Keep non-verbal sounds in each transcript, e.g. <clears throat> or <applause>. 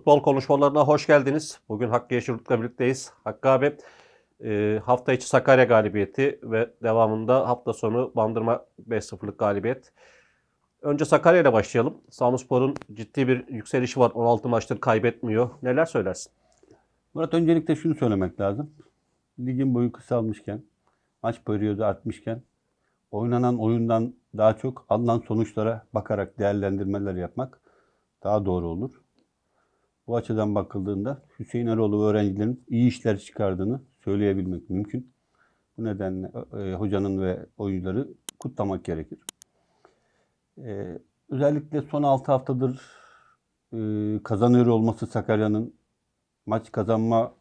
Futbol konuşmalarına hoş geldiniz. Bugün Hakkı Yeşilurt'la birlikteyiz. Hakkı abi e, hafta içi Sakarya galibiyeti ve devamında hafta sonu Bandırma 5-0'lık galibiyet. Önce Sakarya ile başlayalım. Samspor'un ciddi bir yükselişi var. 16 maçtır kaybetmiyor. Neler söylersin? Murat öncelikle şunu söylemek lazım. Ligin boyu kısalmışken, maç periyodu artmışken oynanan oyundan daha çok alınan sonuçlara bakarak değerlendirmeler yapmak daha doğru olur. Bu açıdan bakıldığında Hüseyin Eroğlu öğrencilerin iyi işler çıkardığını söyleyebilmek mümkün. Bu nedenle e, hocanın ve oyuncuları kutlamak gerekir. E, özellikle son 6 haftadır e, kazanıyor olması Sakarya'nın maç kazanma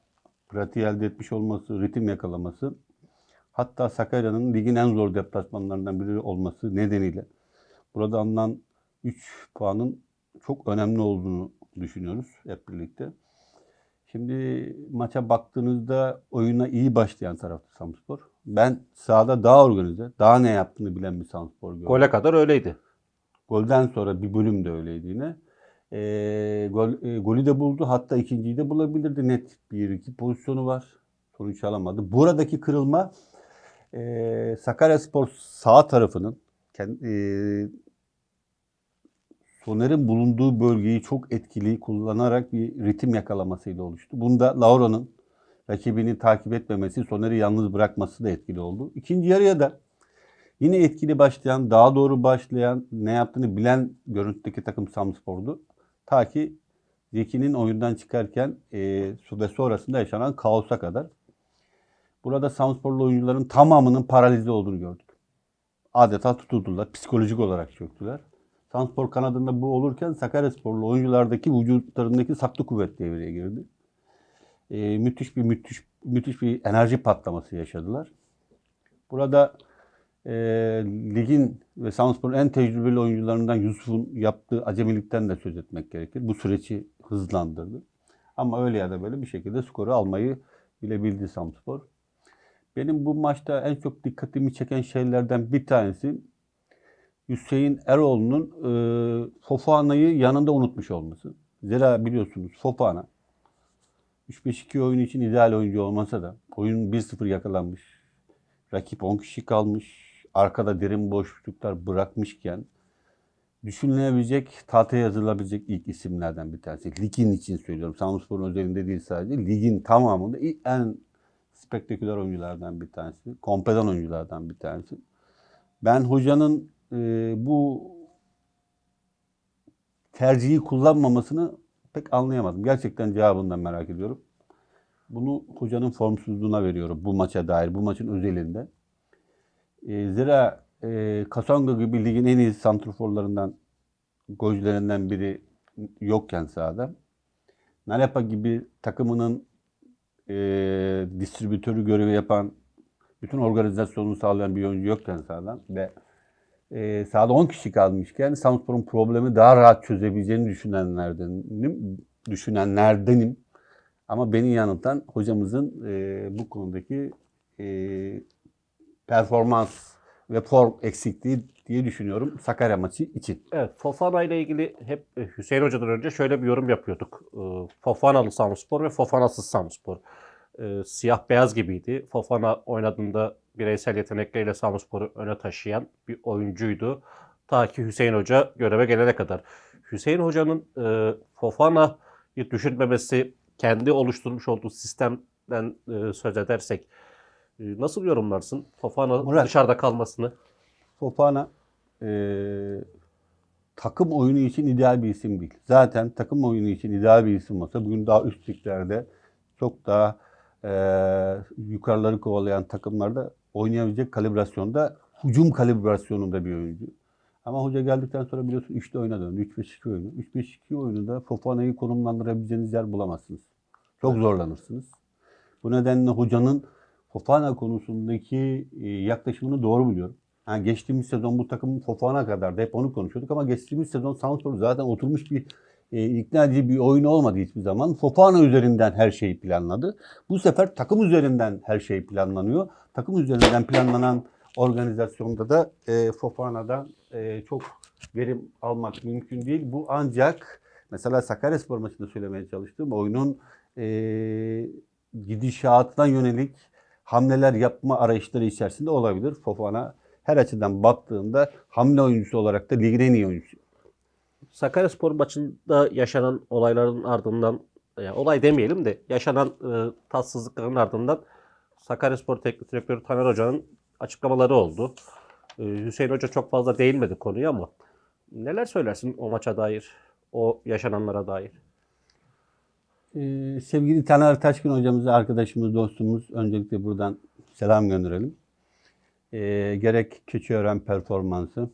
pratiği elde etmiş olması, ritim yakalaması, hatta Sakarya'nın ligin en zor deplasmanlarından biri olması nedeniyle burada alınan 3 puanın çok önemli olduğunu düşünüyoruz hep birlikte. Şimdi maça baktığınızda oyuna iyi başlayan tarafta Samspor. Ben sahada daha organize, daha ne yaptığını bilen bir Samspor gördüm. Gole kadar öyleydi. Golden sonra bir bölüm de öyleydi yine. E, gol, e, golü de buldu. Hatta ikinciyi de bulabilirdi. Net bir iki pozisyonu var. Sonuç alamadı. Buradaki kırılma e, Sakaryaspor sağ tarafının kendi, e, Soner'in bulunduğu bölgeyi çok etkili kullanarak bir ritim yakalamasıyla oluştu. Bunda Laura'nın rakibini takip etmemesi, Soner'i yalnız bırakması da etkili oldu. İkinci yarıya da Yine etkili başlayan, daha doğru başlayan, ne yaptığını bilen görüntüdeki takım Samspor'du. Ta ki Zeki'nin oyundan çıkarken e, ve sonrasında yaşanan kaosa kadar. Burada Samsporlu oyuncuların tamamının paralize olduğunu gördük. Adeta tutuldular, psikolojik olarak çöktüler. Samspor kanadında bu olurken Sakaryasporlu oyunculardaki vücutlarındaki saklı kuvvet devreye girdi. E, müthiş bir müthiş müthiş bir enerji patlaması yaşadılar. Burada e, ligin ve Samspor'un en tecrübeli oyuncularından Yusuf'un yaptığı acemilikten de söz etmek gerekir. Bu süreci hızlandırdı. Ama öyle ya da böyle bir şekilde skoru almayı bilebildi Samspor. Benim bu maçta en çok dikkatimi çeken şeylerden bir tanesi Hüseyin Eroğlu'nun e, Fofana'yı yanında unutmuş olması. Zira biliyorsunuz Fofana 3-5-2 oyun için ideal oyuncu olmasa da oyun 1-0 yakalanmış. Rakip 10 kişi kalmış arkada derin boşluklar bırakmışken düşünülebilecek, tahtaya yazılabilecek ilk isimlerden bir tanesi. Ligin için söylüyorum. Samspor'un özelinde değil sadece. Ligin tamamında en spektaküler oyunculardan bir tanesi. Kompedan oyunculardan bir tanesi. Ben hocanın e, bu tercihi kullanmamasını pek anlayamadım. Gerçekten cevabından merak ediyorum. Bunu hocanın formsuzluğuna veriyorum bu maça dair, bu maçın özelinde. E, zira e, Kasanga gibi ligin en iyi santrforlarından, golcülerinden biri yokken sahada. Nalepa gibi takımının e, distribütörü görevi yapan, bütün organizasyonunu sağlayan bir oyuncu yokken sahada ve e, sahada 10 kişi kalmışken Samspor'un problemi daha rahat çözebileceğini düşünenlerdenim. Düşünenlerdenim. Ama beni yanıltan hocamızın e, bu konudaki e, performans ve form eksikliği diye düşünüyorum Sakarya maçı için. Evet, Fofana ile ilgili hep e, Hüseyin Hoca'dan önce şöyle bir yorum yapıyorduk. E, Fofanalı Samspor ve Fofanasız Samspor. E, siyah beyaz gibiydi. Fofana oynadığında bireysel yetenekleriyle Samspor'u öne taşıyan bir oyuncuydu. Ta ki Hüseyin Hoca göreve gelene kadar. Hüseyin Hoca'nın e, Fofana'yı düşünmemesi, kendi oluşturmuş olduğu sistemden e, söz edersek e, nasıl yorumlarsın Fofana Murat. dışarıda kalmasını? Fofana e, takım oyunu için ideal bir isim değil. Zaten takım oyunu için ideal bir isim olsa bugün daha üst liglerde çok daha e, yukarıları kovalayan takımlarda oynayabilecek kalibrasyonda hücum kalibrasyonunda bir oyuncu. Ama hoca geldikten sonra biliyorsun 3'te oyuna döndü. 3-5-2 oyunu. 3-5-2 oyununda Fofana'yı konumlandırabileceğiniz yer bulamazsınız. Çok zorlanırsınız. Bu nedenle hocanın Fofana konusundaki e, yaklaşımını doğru biliyorum. Yani geçtiğimiz sezon bu takım Fofana kadar da hep onu konuşuyorduk ama geçtiğimiz sezon Samspor zaten oturmuş bir e, ikna edici bir oyun olmadı hiçbir zaman. Fofana üzerinden her şeyi planladı. Bu sefer takım üzerinden her şey planlanıyor. Takım üzerinden planlanan organizasyonda da e, Fofana'dan e, çok verim almak mümkün değil. Bu ancak Mesela Sakaryaspor maçında söylemeye çalıştım. Oyunun e, gidişatına yönelik hamleler yapma arayışları içerisinde olabilir. Fofana her açıdan baktığında hamle oyuncusu olarak da ligin en iyi oyuncusu. Sakaryaspor maçında yaşanan olayların ardından yani olay demeyelim de yaşanan e, tatsızlıkların ardından Sakaryaspor Teknik Direktörü Taner Hoca'nın açıklamaları oldu. E, Hüseyin Hoca çok fazla değinmedi konuya ama neler söylersin o maça dair, o yaşananlara dair? Ee, sevgili Taner Taşkın hocamıza, arkadaşımız, dostumuz öncelikle buradan selam gönderelim. Ee, gerek Keçiören performansı,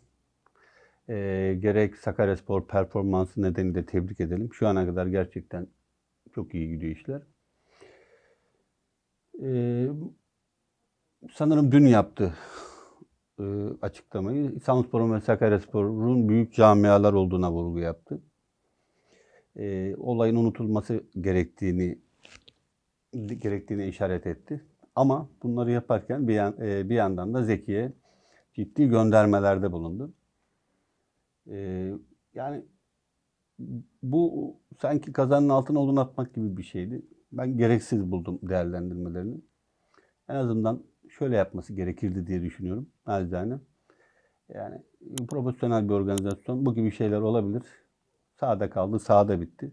e, gerek Sakaryaspor performansı nedeniyle tebrik edelim. Şu ana kadar gerçekten çok iyi gidiyor işler. Ee, sanırım dün yaptı e, açıklamayı. Samspor'un ve Sakaryaspor'un büyük camialar olduğuna vurgu yaptı e, olayın unutulması gerektiğini gerektiğini işaret etti. Ama bunları yaparken bir, yan, e, bir yandan da Zeki'ye ciddi göndermelerde bulundu. E, yani bu sanki kazanın altına odun atmak gibi bir şeydi. Ben gereksiz buldum değerlendirmelerini. En azından şöyle yapması gerekirdi diye düşünüyorum. Nacizane. Yani profesyonel bir organizasyon. Bu gibi şeyler olabilir. Sağda kaldı, sağda bitti.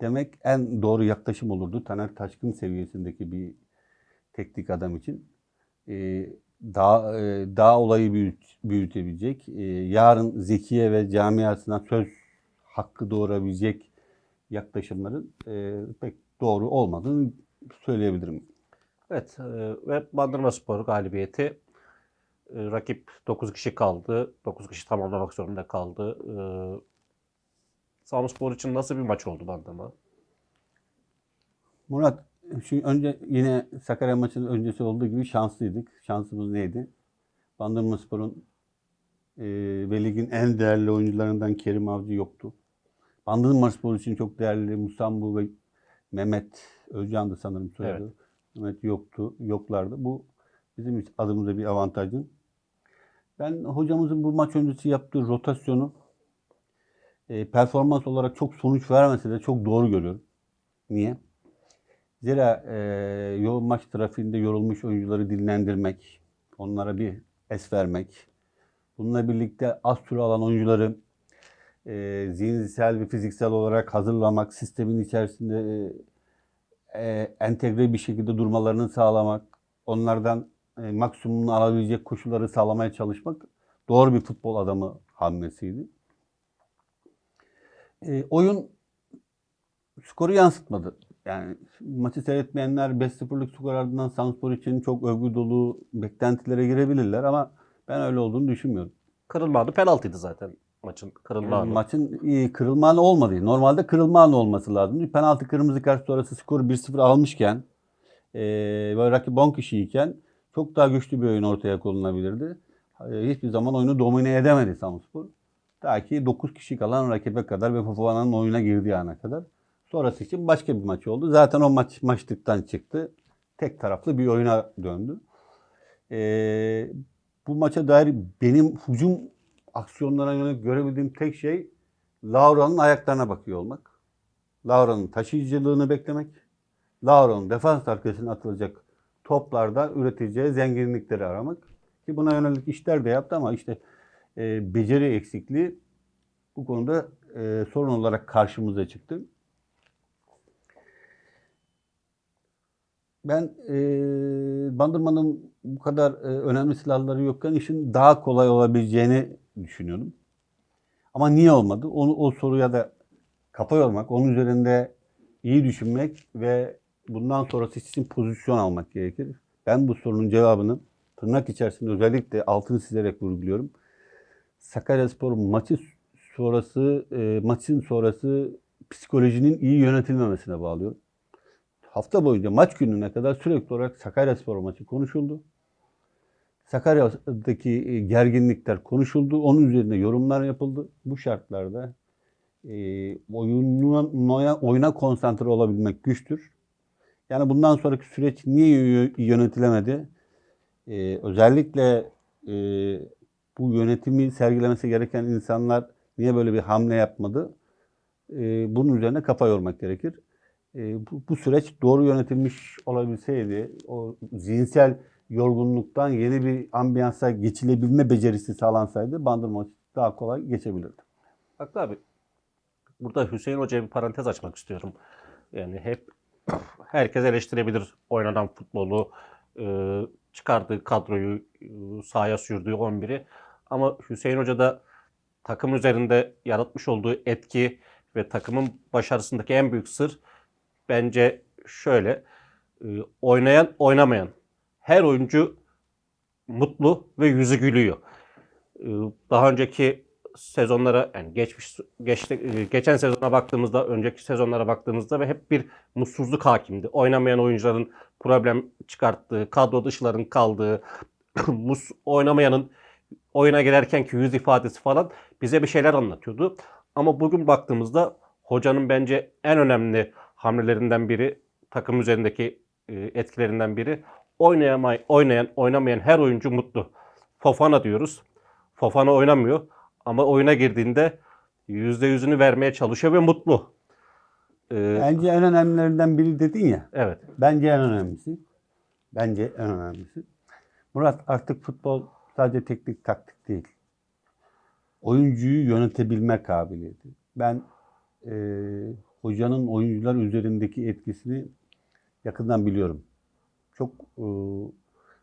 Demek en doğru yaklaşım olurdu. Taner Taşkın seviyesindeki bir teknik adam için. Ee, daha e, daha olayı büyüt, büyütebilecek, e, yarın Zekiye ve camiasına söz hakkı doğurabilecek yaklaşımların e, pek doğru olmadığını söyleyebilirim. Evet e, ve Bandırma Spor galibiyeti. E, rakip 9 kişi kaldı. 9 kişi tamamlamak zorunda kaldı. E, Samspor için nasıl bir maç oldu Bandırma? Murat, şu önce yine Sakarya maçının öncesi olduğu gibi şanslıydık. Şansımız neydi? Bandırma Spor'un e, ve ligin en değerli oyuncularından Kerim Avcı yoktu. Bandırma Spor için çok değerli Musambu ve Mehmet Özcan'dı sanırım soyadı. Evet. Mehmet yoktu, yoklardı. Bu bizim adımıza bir avantajdı. Ben hocamızın bu maç öncesi yaptığı rotasyonu e, performans olarak çok sonuç vermese de çok doğru görüyorum. Niye? Zira e, yoğun maç trafiğinde yorulmuş oyuncuları dinlendirmek, onlara bir es vermek, bununla birlikte az süre alan oyuncuları e, zihinsel ve fiziksel olarak hazırlamak, sistemin içerisinde e, e, entegre bir şekilde durmalarını sağlamak, onlardan e, maksimumunu alabilecek koşulları sağlamaya çalışmak doğru bir futbol adamı hamlesiydi. E, oyun skoru yansıtmadı. Yani maçı seyretmeyenler 5-0'lık skor ardından Samspor için çok övgü dolu beklentilere girebilirler ama ben öyle olduğunu düşünmüyorum. Kırılma anı penaltıydı zaten maçın kırılma anı. Maçın kırılma anı olmadı. Normalde kırılma anı olması lazım. Penaltı kırmızı kart sonrası skoru 1-0 almışken e, böyle rakip 10 kişiyken çok daha güçlü bir oyun ortaya konulabilirdi. E, hiçbir zaman oyunu domine edemedi Samspor. Ta ki 9 kişi kalan rakibe kadar ve Fofana'nın oyuna girdiği ana kadar. Sonrası için başka bir maç oldu. Zaten o maç maçlıktan çıktı. Tek taraflı bir oyuna döndü. Ee, bu maça dair benim hücum aksiyonlarına yönelik görebildiğim tek şey Laura'nın ayaklarına bakıyor olmak. Laura'nın taşıyıcılığını beklemek. Laura'nın defans arkasına atılacak toplarda üreteceği zenginlikleri aramak. Ki buna yönelik işler de yaptı ama işte e, beceri eksikliği bu konuda e, sorun olarak karşımıza çıktı. Ben e, Bandırma'nın bu kadar e, önemli silahları yokken işin daha kolay olabileceğini düşünüyordum. Ama niye olmadı? Onu, o soruya da kafa yormak, onun üzerinde iyi düşünmek ve bundan sonrası için pozisyon almak gerekir. Ben bu sorunun cevabını tırnak içerisinde özellikle altını çizerek vurguluyorum. Sakaryaspor maçı sonrası, e, maçın sonrası psikolojinin iyi yönetilmemesine bağlıyorum. Hafta boyunca maç gününe kadar sürekli olarak Sakaryaspor maçı konuşuldu. Sakarya'daki e, gerginlikler konuşuldu. Onun üzerine yorumlar yapıldı. Bu şartlarda e, oyuna, oyuna konsantre olabilmek güçtür. Yani bundan sonraki süreç niye yönetilemedi? E, özellikle e, bu yönetimi sergilemesi gereken insanlar niye böyle bir hamle yapmadı? e, bunun üzerine kafa yormak gerekir. E, bu, bu süreç doğru yönetilmiş olabilseydi, o zihinsel yorgunluktan yeni bir ambiyansa geçilebilme becerisi sağlansaydı Bandırma daha kolay geçebilirdi. Haklı abi. Burada Hüseyin Hoca'ya bir parantez açmak istiyorum. Yani hep <clears throat> herkes eleştirebilir oynanan futbolu, e, çıkardığı kadroyu, e, sahaya sürdüğü 11'i. Ama Hüseyin Hoca da takım üzerinde yaratmış olduğu etki ve takımın başarısındaki en büyük sır bence şöyle. e, oynayan, oynamayan. Her oyuncu mutlu ve yüzü gülüyor. E, Daha önceki sezonlara yani geçmiş geçti, e, geçen sezona baktığımızda önceki sezonlara baktığımızda ve hep bir mutsuzluk hakimdi. Oynamayan oyuncuların problem çıkarttığı, kadro dışıların kaldığı, <clears throat> mus oynamayanın oyuna girerkenki yüz ifadesi falan bize bir şeyler anlatıyordu. Ama bugün baktığımızda hocanın bence en önemli hamlelerinden biri takım üzerindeki e, etkilerinden biri oynayamay oynayan oynamayan her oyuncu mutlu. Fofana diyoruz. Fofana oynamıyor ama oyuna girdiğinde yüzde yüzünü vermeye çalışıyor ve mutlu. Ee, Bence en önemlilerinden biri dedin ya. evet. Bence en önemlisi. Bence en önemlisi. Murat artık futbol sadece teknik taktik değil. Oyuncuyu yönetebilme kabiliyeti. Ben e, hocanın oyuncular üzerindeki etkisini yakından biliyorum. Çok e,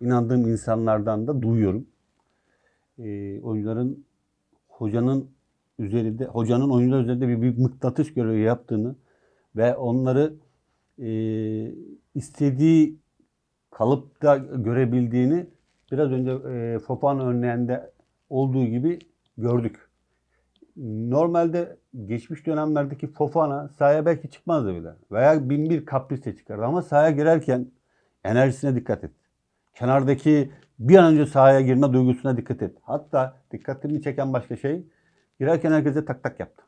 inandığım insanlardan da duyuyorum. E, oyuncuların hocanın üzerinde hocanın oyuncular üzerinde bir büyük mıknatıs görevi yaptığını ve onları e, istediği kalıpta görebildiğini biraz önce e, Fofana örneğinde olduğu gibi gördük. Normalde geçmiş dönemlerdeki Fofana sahaya belki çıkmazdı bile. Veya bin bir kaprisle çıkardı ama sahaya girerken enerjisine dikkat et. Kenardaki bir an önce sahaya girme duygusuna dikkat et. Hatta dikkatimi çeken başka şey girerken herkese tak tak yaptı.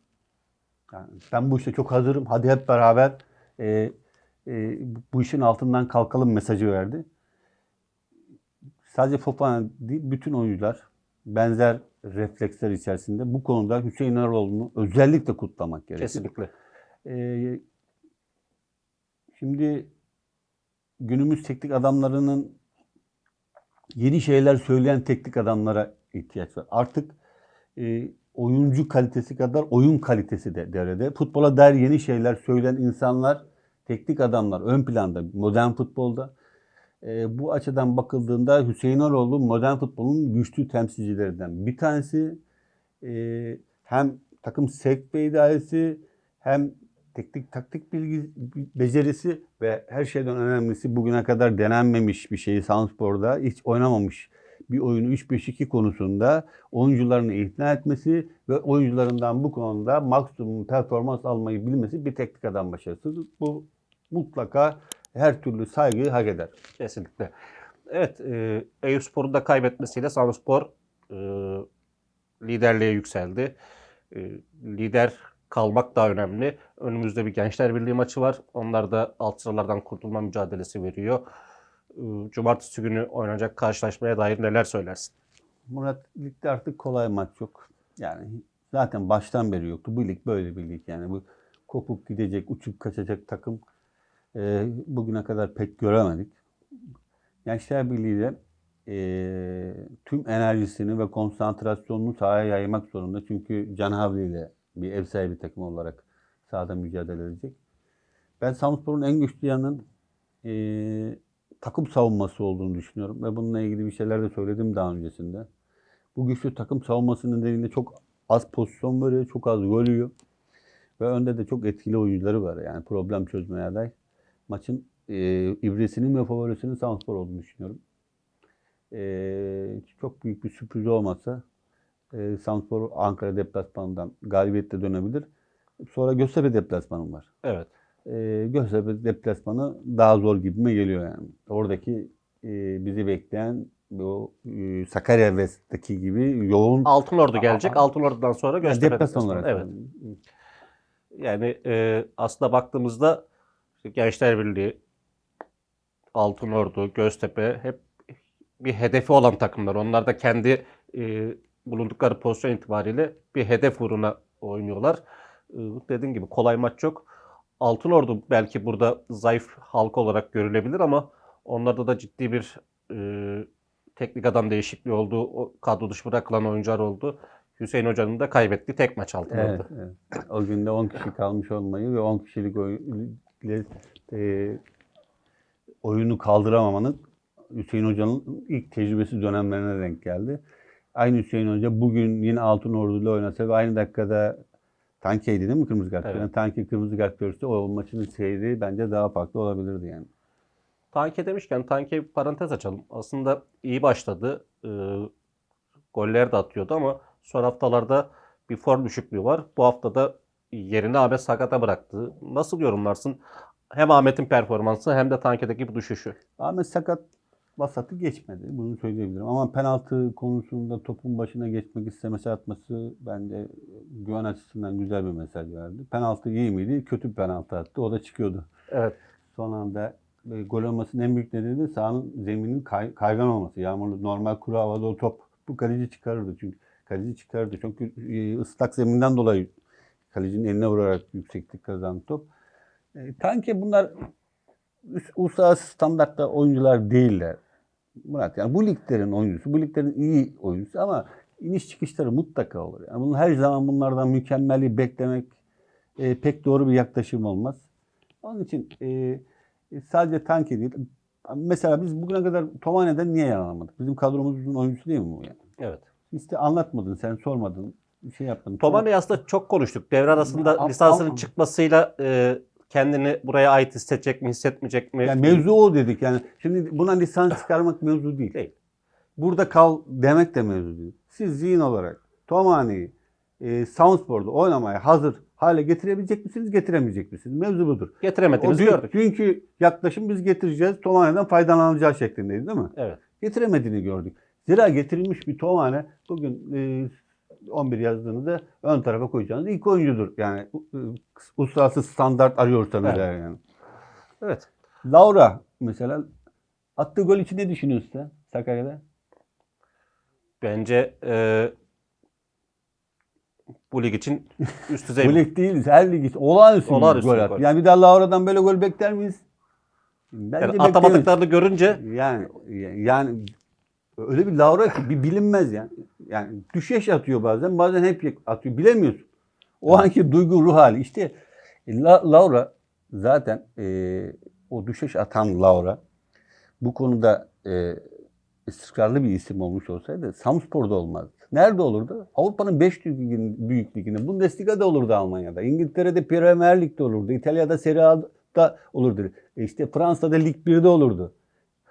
Yani ben bu işte çok hazırım. Hadi hep beraber e, e, bu işin altından kalkalım mesajı verdi. Sadece Fofana değil, bütün oyuncular benzer refleksler içerisinde bu konuda Hüseyin Eroğlu'nu özellikle kutlamak gerekir. Kesinlikle. Ee, şimdi günümüz teknik adamlarının yeni şeyler söyleyen teknik adamlara ihtiyaç var. Artık e, oyuncu kalitesi kadar oyun kalitesi de devrede. Futbola dair yeni şeyler söyleyen insanlar, teknik adamlar ön planda modern futbolda. E, bu açıdan bakıldığında Hüseyin Eroğlu modern futbolun güçlü temsilcilerinden bir tanesi. E, hem takım sevk ve idaresi hem teknik taktik bilgi becerisi ve her şeyden önemlisi bugüne kadar denenmemiş bir şeyi Sanspor'da hiç oynamamış bir oyunu 3-5-2 konusunda oyuncularını ikna etmesi ve oyuncularından bu konuda maksimum performans almayı bilmesi bir teknik adam başarısıdır. Bu mutlaka her türlü saygıyı hak eder. Kesinlikle. Evet, e, Eyüpspor'un da kaybetmesiyle Samspor e, liderliğe yükseldi. E, lider kalmak da önemli. Önümüzde bir Gençler Birliği maçı var. Onlar da alt sıralardan kurtulma mücadelesi veriyor. E, Cumartesi günü oynanacak karşılaşmaya dair neler söylersin? Murat ligde artık kolay maç yok. Yani zaten baştan beri yoktu. Bu lig böyle bir lig yani. Bu kopuk gidecek, uçup kaçacak takım e, bugüne kadar pek göremedik. Gençler Birliği de e, tüm enerjisini ve konsantrasyonunu sahaya yaymak zorunda. Çünkü Can Havli ile bir ev sahibi takım olarak sahada mücadele edecek. Ben Samspor'un en güçlü yanının e, takım savunması olduğunu düşünüyorum. Ve bununla ilgili bir şeyler de söyledim daha öncesinde. Bu güçlü takım savunması nedeniyle çok az pozisyon veriyor, çok az gol yiyor. Ve önde de çok etkili oyuncuları var. Yani problem çözmeye aday. Maçın e, ibresinin ve favorisinin Samspor olduğunu düşünüyorum. E, çok büyük bir sürpriz olmazsa e, Samspor Ankara deplasmanından galibiyetle dönebilir. Sonra Göztepe deplasmanım var. Evet. E, Göztepe deplasmanı daha zor gibime geliyor yani. Oradaki e, bizi bekleyen bu e, Sakarya West'teki gibi yoğun Altınordu gelecek. Aa, Altınordu'dan sonra yani Göztepe deplasman olarak. Evet. Yani e, aslında baktığımızda Gençler Birliği, Altınordu, Göztepe hep bir hedefi olan takımlar. Onlar da kendi e, bulundukları pozisyon itibariyle bir hedef uğruna oynuyorlar. E, dediğin gibi kolay maç yok. Altınordu belki burada zayıf halka olarak görülebilir ama onlarda da ciddi bir e, teknik adam değişikliği oldu. O kadro dışı bırakılan oyuncular oldu. Hüseyin Hoca'nın da kaybettiği tek maç Altınordu. Evet, evet. O günde 10 kişi kalmış olmayı ve 10 kişilik e, oyunu kaldıramamanın Hüseyin Hoca'nın ilk tecrübesi dönemlerine denk geldi. Aynı Hüseyin Hoca bugün yine Altın Ordu'yla oynasa ve aynı dakikada Tankeydi değil mi kırmızı kart? Evet. gören? Tankey kırmızı kart görse o maçın seyri bence daha farklı olabilirdi yani. Tanke demişken Tanke bir parantez açalım. Aslında iyi başladı. Ee, goller de atıyordu ama son haftalarda bir form düşüklüğü var. Bu hafta da yerini Ahmet Sakat'a bıraktı. Nasıl yorumlarsın? Hem Ahmet'in performansı hem de Tanke'deki bu düşüşü. Ahmet sakat vasatı geçmedi. Bunu söyleyebilirim. Ama penaltı konusunda topun başına geçmek istemesi atması bence güven açısından güzel bir mesaj verdi. Penaltı iyi miydi? Kötü bir penaltı attı. O da çıkıyordu. Evet. Son anda e, gol olmasının en büyük nedeni de sahanın zeminin kay- kaygan olması. Yağmurlu normal kuru havada o top bu kaleci çıkarırdı çünkü. Kaleci çıkarırdı. Çünkü e, ıslak zeminden dolayı kalecinin eline vurarak yükseklik kazandı top. E, Tanke bunlar uluslararası standartta oyuncular değiller. Murat yani bu liglerin oyuncusu, bu liglerin iyi oyuncusu ama iniş çıkışları mutlaka olur. Yani bunun her zaman bunlardan mükemmeli beklemek e, pek doğru bir yaklaşım olmaz. Onun için e, e, sadece Tanke değil. Mesela biz bugüne kadar Tomane'den niye yararlanmadık? Bizim kadromuzun oyuncusu değil mi bu yani? Evet. İşte anlatmadın, sen sormadın, şey yapmadın. Tomane'yi aslında çok konuştuk. Devre arasında Ama- lisansının ama- çıkmasıyla e, kendini buraya ait hissedecek mi, hissetmeyecek mi? Yani mevzu o dedik yani. Şimdi buna lisans çıkarmak mevzu değil. Değil. Burada kal demek de mevzu değil. Siz zihin olarak Tomane'yi e, Soundspor'da oynamaya hazır hale getirebilecek misiniz, getiremeyecek misiniz? Mevzu budur. O Getiremediğimizi dün- gördük. Dünkü yaklaşım biz getireceğiz, Tomane'den faydalanacağı şeklindeydi değil mi? Evet. Getiremediğini gördük. Zira getirilmiş bir Tomane bugün e, 11 yazdığınızda ön tarafa koyacağınız ilk oyuncudur. Yani e, uluslararası standart arıyorsanız Evet. eğer yani. Evet. Laura mesela attığı gol için ne düşünüyorsun sen Sakarya'da? Bence e, bu lig için üst düzey <laughs> Bu lig değil, her lig için olağanüstü, Olağanüstü gol bir attı. gol. Yani bir daha Laura'dan böyle gol bekler miyiz? Bence Yani atamadıklarını görünce Yani yani öyle bir Laura ki bir bilinmez yani. Yani düşeş atıyor bazen, bazen hep atıyor. Bilemiyorsun. O anki duygu ruh hali. İşte e, La- Laura zaten e, o düşeş atan Laura bu konuda e, istikrarlı bir isim olmuş olsaydı Samspor'da olmazdı. Nerede olurdu? Avrupa'nın 5 liginin büyük liginde. Bundesliga'da olurdu Almanya'da. İngiltere'de Premier Lig'de olurdu. İtalya'da Serie A'da olurdu. E işte Fransa'da Lig 1'de olurdu.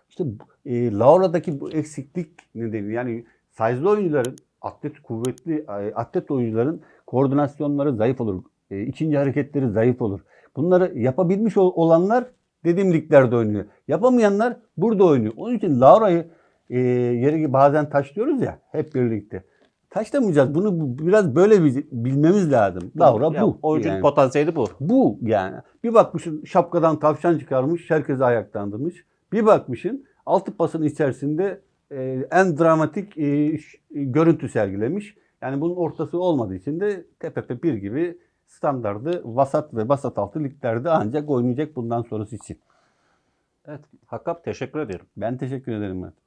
İşte e, Laura'daki bu eksiklik nedeni yani size'lı oyuncuların atlet kuvvetli e, atlet oyuncuların koordinasyonları zayıf olur. E, ikinci hareketleri zayıf olur. Bunları yapabilmiş ol- olanlar dediğim liglerde oynuyor. Yapamayanlar burada oynuyor. Onun için Laura'yı e, yeri bazen taşlıyoruz ya hep birlikte. Taşlamayacağız. Bunu bu- biraz böyle bil- bilmemiz lazım. Laura ya, bu. oyuncunun yani. potansiyeli bu. Bu yani. Bir bakmışsın şapkadan tavşan çıkarmış, herkese ayaklandırmış. Bir bakmışsın altı pasın içerisinde e, en dramatik e, e, görüntü sergilemiş. Yani bunun ortası olmadığı için de TPP 1 gibi standardı vasat ve vasat altı liglerde ancak oynayacak bundan sonrası için. Evet. Hakkap teşekkür ediyorum. Ben teşekkür ederim. Mert.